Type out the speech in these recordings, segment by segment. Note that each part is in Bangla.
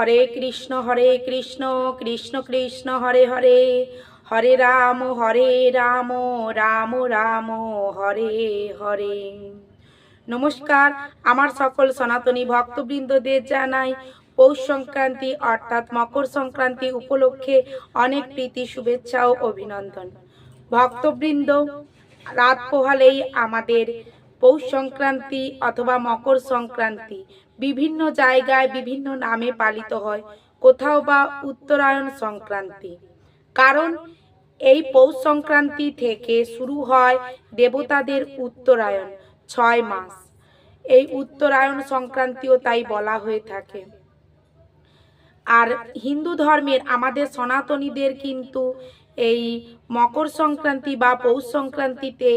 হরে কৃষ্ণ হরে কৃষ্ণ কৃষ্ণ কৃষ্ণ, হরে হরে। হরে রাম হরে রাম রাম রাম, হরে হরে। নমস্কার, আমার সকল সনাতনী ভক্তবৃন্দদের জানাই, পৌষ সংক্রান্তি অর্থাৎ মকর সংক্রান্তি উপলক্ষে অনেক প্রীতি, শুভেচ্ছা ও অভিনন্দন। ভক্তবৃন্দ, রাত পোহালেই আমাদের পৌষ সংক্রান্তি অথবা মকর সংক্রান্তি বিভিন্ন জায়গায় বিভিন্ন নামে পালিত হয়, কোথাও বা উত্তরায়ণ সংক্রান্তি। কারণ এই পৌষ সংক্রান্তি থেকে শুরু হয় দেবতাদের উত্তরায়ণ, ছয় মাস। এই উত্তরায়ণ সংক্রান্তিও তাই বলা হয়ে থাকে। আর হিন্দু ধর্মের আমাদের সনাতনীদের কিন্তু এই মকর সংক্রান্তি বা পৌষ সংক্রান্তিতে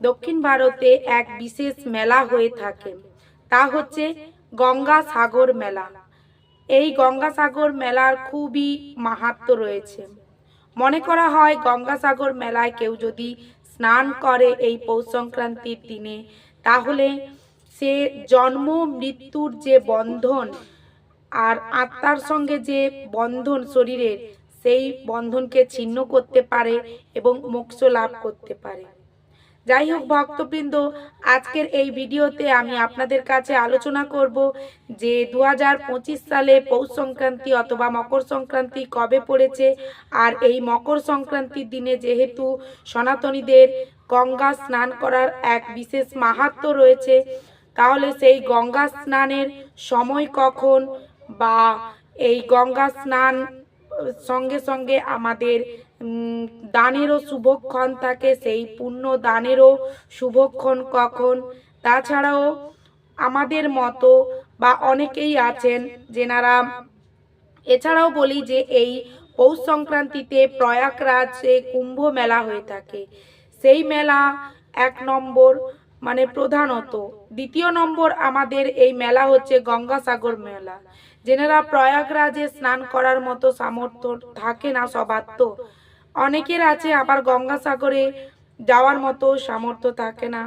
দক্ষিণ ভারতে এক বিশেষ মেলা হয়ে থাকে। তা হচ্ছে গঙ্গা সাগর মেলা। এই গঙ্গাসাগর মেলার খুবই মাহাত্ম রয়েছে। মনে করা হয় গঙ্গাসাগর মেলায় কেউ যদি স্নান করে এই পৌষ সংক্রান্তির দিনে, তাহলে সে জন্ম, মৃত্যুর যে বন্ধন আর আত্মার সঙ্গে যে বন্ধন শরীরের, সেই বন্ধনকে ছিন্ন করতে পারে এবং মোক্ষ লাভ করতে পারে। যাই হোক ভক্তবৃন্দ, আজকের এই ভিডিওতে আমি আপনাদের কাছে আলোচনা করব যে দু হাজার পঁচিশ সালে পৌষ সংক্রান্তি অথবা মকর সংক্রান্তি কবে পড়েছে আর এই মকর সংক্রান্তির দিনে যেহেতু সনাতনীদের গঙ্গা স্নান করার এক বিশেষ মাহাত্ম রয়েছে, তাহলে সেই গঙ্গা স্নানের সময় কখন বা এই গঙ্গা স্নান সঙ্গে সঙ্গে আমাদের দানেরও শুভক্ষণ থাকে, সেই পুণ্য দানেরও শুভক্ষণ কখন? তাছাড়াও আমাদের মতো বা অনেকেই আছেন যেনারা, এছাড়াও বলি যে এই পৌষ সংক্রান্তিতে প্রয়াগরাজে কুম্ভ মেলা হয়ে থাকে। সেই মেলা এক নম্বর মানে প্রধানত। দ্বিতীয় নম্বর আমাদের এই মেলা হচ্ছে গঙ্গাসাগর মেলা। যেনারা প্রয়াগরাজে স্নান করার মতো সামর্থ্য থাকে না সবার তো। অনেকের আছে, আবার গঙ্গাসাগরে যাওয়ার মতো সামর্থ্য থাকে না।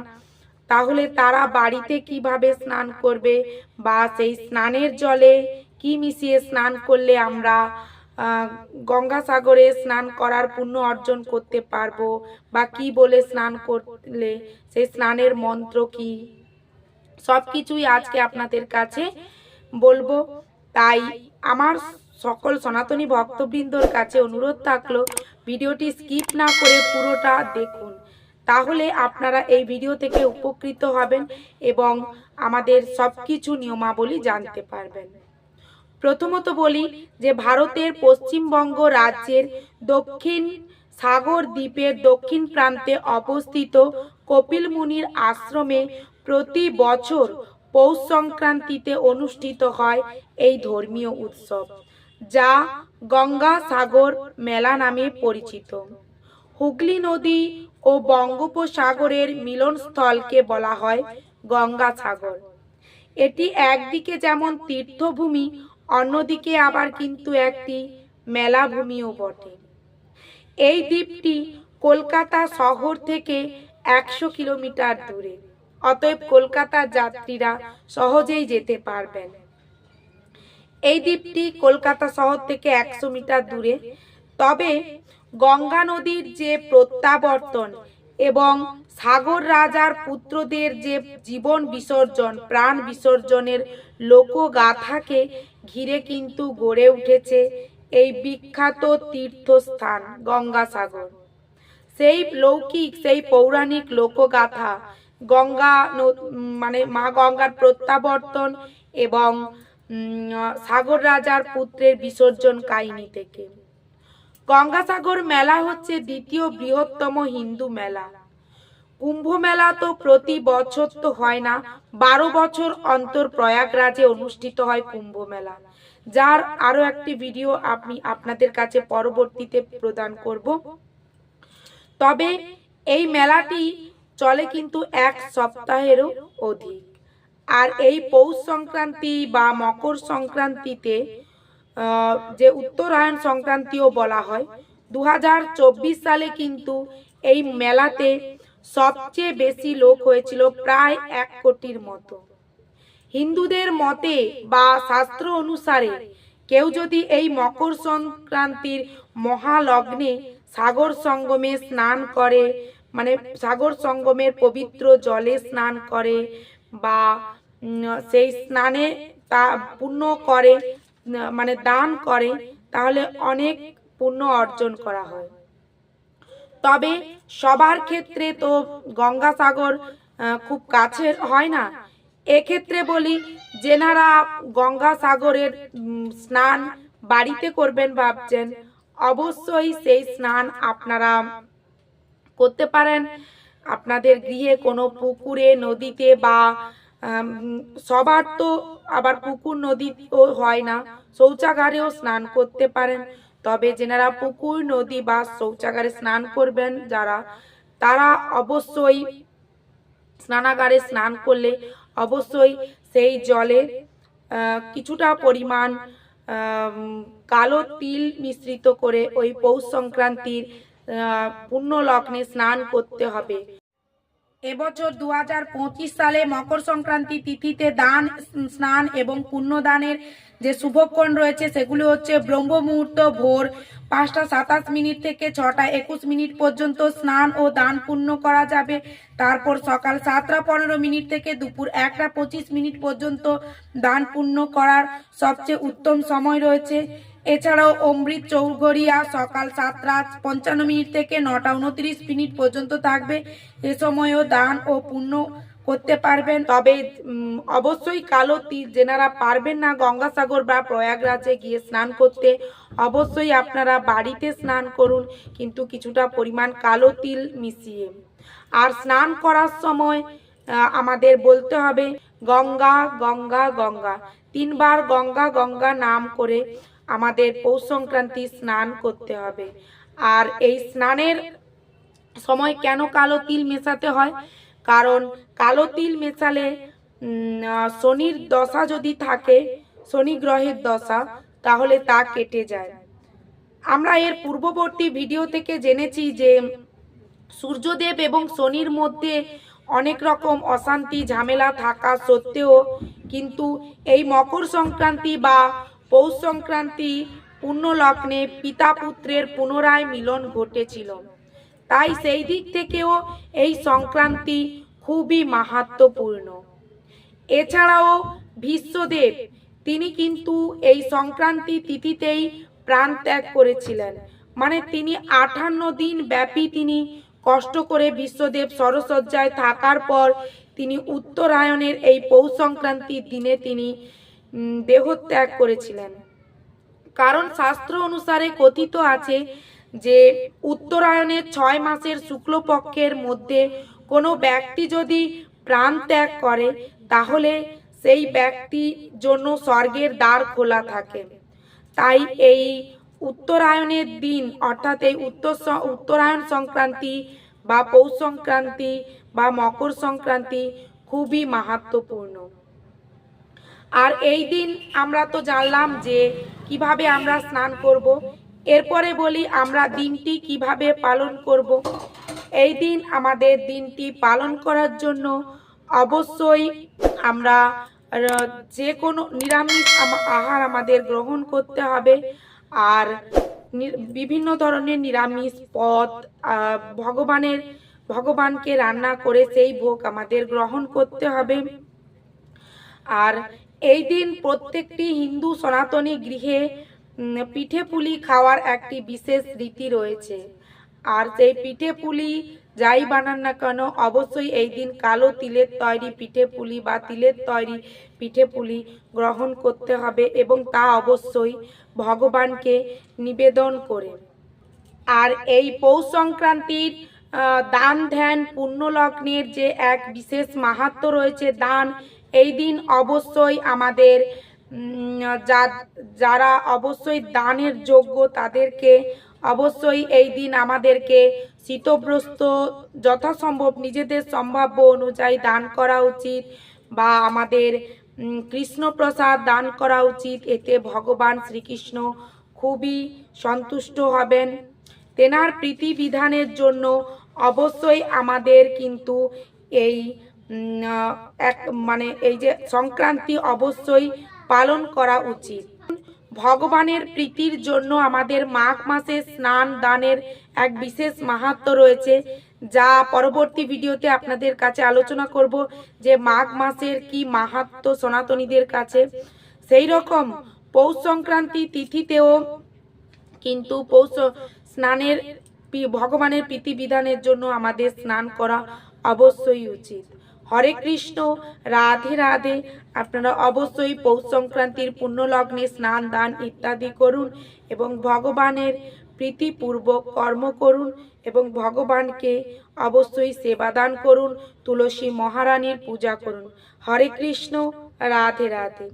তাহলে তারা বাড়িতে কীভাবে স্নান করবে বা সেই স্নানের জলে কি মিশিয়ে স্নান করলে আমরা গঙ্গাসাগরে স্নান করার পুণ্য অর্জন করতে পারব বা কি বলে স্নান করলে, সেই স্নানের মন্ত্র কি? সব কিছুই আজকে আপনাদের কাছে বলব। তাই আমার সকল সনাতনী ভক্তবৃন্দর কাছে অনুরোধ থাকল ভিডিওটি স্কিপ না করে পুরোটা দেখুন। তাহলে আপনারা এই ভিডিও থেকে উপকৃত হবেন এবং আমাদের সব কিছু নিয়মাবলী জানতে পারবেন। প্রথমত বলি যে ভারতের পশ্চিমবঙ্গ রাজ্যের দক্ষিণ সাগর দ্বীপের দক্ষিণ প্রান্তে অবস্থিত কপিল মুনির আশ্রমে প্রতি বছর পৌষ সংক্রান্তিতে অনুষ্ঠিত হয় এই ধর্মীয় উৎসব। যা গঙ্গা সাগর মেলা নামে পরিচিত। হুগলি নদী ও বঙ্গোপসাগরের মিলনস্থলকে বলা হয় গঙ্গা সাগর। এটি একদিকে যেমন তীর্থভূমি, অন্যদিকে আবার কিন্তু একটি মেলাভূমিও বটে। এই দ্বীপটি কলকাতা শহর থেকে একশো কিলোমিটার দূরে। অতএব কলকাতার যাত্রীরা সহজেই যেতে পারবেন। এই দ্বীপটি কলকাতা শহর থেকে একশো মিটার দূরে। তবে গঙ্গা নদীর যে প্রত্যাবর্তন এবং সাগর রাজার পুত্রদের যে জীবন বিসর্জন, প্রাণ বিসর্জনের লোকগাথাকে ঘিরে কিন্তু গড়ে উঠেছে এই বিখ্যাত তীর্থস্থান গঙ্গাসাগর। সেই লৌকিক, সেই পৌরাণিক লোকগাথা গঙ্গা মানে মা গঙ্গার প্রত্যাবর্তন এবং সাগর রাজার পুত্রের বিসর্জন কাহিনী থেকে। গঙ্গাসাগর মেলা হচ্ছে দ্বিতীয় বৃহত্তম হিন্দু মেলা। কুম্ভ মেলা তো প্রতি বছর তো হয় না, বারো বছর অন্তর প্রয়াগরাজে অনুষ্ঠিত হয় কুম্ভ মেলা। যার আরও একটি ভিডিও আমি আপনাদের কাছে পরবর্তীতে প্রদান করব। তবে এই মেলাটি চলে কিন্তু এক সপ্তাহেরও অধিক। আর এই পৌষ সংক্রান্তি বা মকর সংক্রান্তিতে যে উত্তরায়ণ সংক্রান্তিও বলা হয় দু হাজার চব্বিশ সালে কিন্তু এই মেলাতে সবচেয়ে বেশি লোক হয়েছিল প্রায় এক কোটির মতো। হিন্দুদের মতে বা শাস্ত্র অনুসারে কেউ যদি এই মকর সংক্রান্তির মহালগ্নে সাগর সঙ্গমে স্নান করে মানে সাগর সঙ্গমের পবিত্র জলে স্নান করে বা সেই স্নানে তা পুণ্য করে মানে দান করে, তাহলে অনেক পুণ্য অর্জন করা হয়। তবে সবার ক্ষেত্রে তো গঙ্গাসাগর খুব কাছের, হয় না? এক্ষেত্রে বলি, যেনারা গঙ্গাসাগরের স্নান বাড়িতে করবেন ভাবছেন, অবশ্যই সেই স্নান আপনারা করতে পারেন। আপনাদের গৃহে কোনো পুকুরে, নদীতে বা সবার তো আবার পুকুর নদীও হয় না, শৌচাগারেও স্নান করতে পারেন। তবে যেনারা পুকুর, নদী বা শৌচাগারে স্নান করবেন, যারা, তারা অবশ্যই স্নানাগারে স্নান করলে অবশ্যই সেই জলে কিছুটা পরিমাণ কালো তিল মিশ্রিত করে ওই পৌষ সংক্রান্তির পুণ্য লগ্নে স্নান করতে হবে। এবছর দু হাজার পঁচিশ সালে মকর সংক্রান্তি তিথিতে দান, স্নান এবং পুণ্যদানের যে শুভক্ষণ রয়েছে, সেগুলি হচ্ছে ব্রহ্ম মুহূর্ত ভোর পাঁচটা সাতাশ মিনিট থেকে ছটা একুশ মিনিট পর্যন্ত স্নান ও দান পুণ্য করা যাবে। তারপর সকাল সাতটা পনেরো মিনিট থেকে দুপুর একটা পঁচিশ মিনিট পর্যন্ত দান পুণ্য করার সবচেয়ে উত্তম সময় রয়েছে। এছাড়াও অমৃত চৌঘরিয়া সকাল সাতটা পঞ্চান্ন মিনিট থেকে নটা উনত্রিশ মিনিট পর্যন্ত থাকবে। এ সময়ও দান ও পুণ্য করতে পারবেন। তবে অবশ্যই কালো তীর যেনারা পারবেন না গঙ্গাসাগর বা প্রয়াগরাজে গিয়ে স্নান করতে, অবশ্যই আপনারা বাড়িতে স্নান করুন, কিন্তু কিছুটা পরিমাণ কালো তিল মিশিয়ে। আর স্নান করার সময় আমাদের বলতে হবে, গঙ্গা গঙ্গা গঙ্গা। তিনবার গঙ্গা গঙ্গা নাম করে আমাদের পৌষ সংক্রান্তি স্নান করতে হবে। আর এই স্নানের সময় কেন কালো তিল মেশাতে হয়? কারণ কালো তিল মেশালে শনির দশা যদি থাকে, শনি গ্রহের দশা, তাহলে তা কেটে যায়। আমরা এর পূর্ববর্তী ভিডিও থেকে জেনেছি যে সূর্যদেব এবং শনির মধ্যে অনেক রকম অশান্তি, ঝামেলা থাকা সত্ত্বেও কিন্তু এই মকর সংক্রান্তি বা পৌষ সংক্রান্তি পূর্ণ লগ্নে পিতা পুত্রের পুনরায় মিলন ঘটেছিল। তাই সেই দিক থেকেও এই সংক্রান্তি খুবই মাহাত্মপূর্ণ এছাড়াও বিশ্বদেব, তিনি কিন্তু এই সংক্রান্তি তিথিতেই প্রাণ ত্যাগ করেছিলেন। মানে তিনি আঠান্ন দিন ব্যাপী তিনি কষ্ট করে বিশ্বদেব সরসজ্জায় থাকার পর তিনি উত্তরায়ণের এই পৌষ সংক্রান্তির দিনে তিনি দেহত্যাগ করেছিলেন। কারণ শাস্ত্র অনুসারে কথিত আছে যে উত্তরায়ণের ছয় মাসের শুক্লপক্ষের মধ্যে কোনো ব্যক্তি যদি প্রাণ ত্যাগ করে, তাহলে সেই ব্যক্তির জন্য স্বর্গের দ্বার খোলা থাকে। তাই এই উত্তরায়ণের দিন, অর্থাৎ এই উত্তর উত্তরায়ণ সংক্রান্তি বা পৌষ সংক্রান্তি বা মকর সংক্রান্তি খুবই মাহাত্মপূর্ণ। আর এই দিন আমরা তো জানলাম যে কীভাবে আমরা স্নান করব। এরপরে বলি আমরা দিনটি কীভাবে পালন করব। এই দিন আমাদের দিনটি পালন করার জন্য অবশ্যই আমরা যে কোনো নিরামিষ আহার আমাদের গ্রহণ করতে হবে। আর বিভিন্ন ধরনের নিরামিষ আহ, ভগবানের ভগবানকে রান্না করে সেই ভোগ আমাদের গ্রহণ করতে হবে। আর এই দিন প্রত্যেকটি হিন্দু সনাতনী গৃহে পিঠে পুলি খাওয়ার একটি বিশেষ রীতি রয়েছে। আর সেই পিঠে পুলি যাই বানান না কেন, অবশ্যই এই দিন কালো তিলের তৈরি পিঠে পুলি বা তিলের তৈরি পিঠে পুলি গ্রহণ করতে হবে এবং তা অবশ্যই ভগবানকে নিবেদন করে। আর এই পৌষ সংক্রান্তির দান ধ্যান, পুণ্যলগ্নের যে এক বিশেষ মাহাত্ম রয়েছে, দান এই দিন অবশ্যই আমাদের যারা অবশ্যই দানের যোগ্য তাদেরকে অবশ্যই এই দিন আমাদেরকে শীতব্রস্ত যথাসম্ভব নিজেদের সম্ভাব্য অনুযায়ী দান করা উচিত বা আমাদের কৃষ্ণপ্রসাদ দান করা উচিত। এতে ভগবান শ্রীকৃষ্ণ খুবই সন্তুষ্ট হবেন। তেনার প্রীতি বিধানের জন্য অবশ্যই আমাদের কিন্তু এই এক মানে এই যে সংক্রান্তি অবশ্যই পালন করা উচিত। ভগবানের প্রীতির জন্য আমাদের মাঘ মাসে স্নান দানের এক বিশেষ মাহাত্ম রয়েছে, যা পরবর্তী ভিডিওতে আপনাদের কাছে আলোচনা করব যে মাঘ মাসের কি মাহাত্ম সনাতনীদের কাছে। সেই রকম পৌষ সংক্রান্তি তিথিতেও কিন্তু পৌষ স্নানের ভগবানের প্রীতিবিধানের জন্য আমাদের স্নান করা অবশ্যই উচিত। হরে কৃষ্ণ, রাধে রাধে। আপনারা অবশ্যই পৌষ সংক্রান্তির পুণ্য লগ্নে স্নান, দান ইত্যাদি করুন এবং ভগবানের প্রীতিপূর্বক কর্ম করুন এবং ভগবানকে অবশ্যই সেবা দান করুন, তুলসী মহারানীর পূজা করুন। হরে কৃষ্ণ, রাধে রাধে।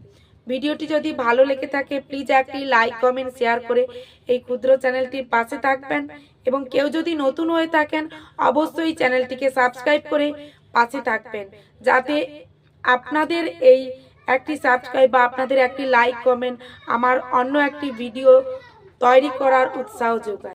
ভিডিওটি যদি ভালো লেগে থাকে প্লিজ একটি লাইক কমেন্ট শেয়ার করে এই ক্ষুদ্র চ্যানেলটির পাশে থাকবেন এবং কেউ যদি নতুন হয়ে থাকেন, অবশ্যই চ্যানেলটিকে সাবস্ক্রাইব করে পাশে থাকবেন। যাতে আপনাদের এই একটি সাবস্ক্রাইব বা আপনাদের একটি লাইক কমেন্ট আমার অন্য একটি ভিডিও তৈরি করার উৎসাহ যোগায়।